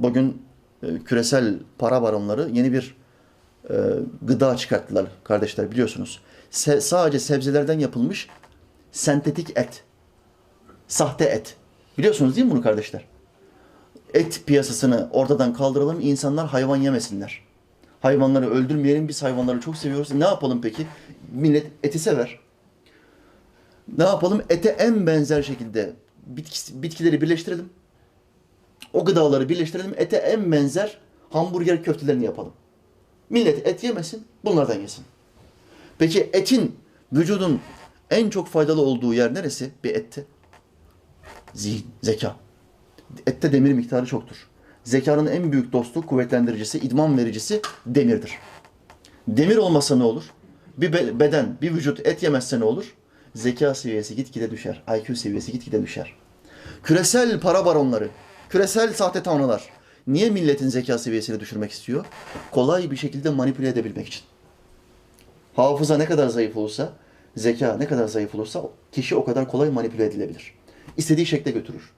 Bugün e, küresel para baronları yeni bir e, gıda çıkarttılar kardeşler biliyorsunuz. Sadece sebzelerden yapılmış sentetik et. Sahte et. Biliyorsunuz değil mi bunu kardeşler? Et piyasasını ortadan kaldıralım, insanlar hayvan yemesinler. Hayvanları öldürmeyelim, biz hayvanları çok seviyoruz. Ne yapalım peki? Millet eti sever. Ne yapalım? Ete en benzer şekilde bitki, bitkileri birleştirelim. O gıdaları birleştirelim. Ete en benzer hamburger köftelerini yapalım. Millet et yemesin, bunlardan yesin. Peki etin, vücudun en çok faydalı olduğu yer neresi bir ette? Zihin, zeka. Ette demir miktarı çoktur. Zekanın en büyük dostu, kuvvetlendiricisi, idman vericisi demirdir. Demir olmasa ne olur? Bir be- beden, bir vücut et yemezse ne olur? Zeka seviyesi gitgide düşer. IQ seviyesi gitgide düşer. Küresel para baronları, küresel sahte tanrılar niye milletin zeka seviyesini düşürmek istiyor? Kolay bir şekilde manipüle edebilmek için. Hafıza ne kadar zayıf olursa, zeka ne kadar zayıf olursa kişi o kadar kolay manipüle edilebilir. İstediği şekle götürür.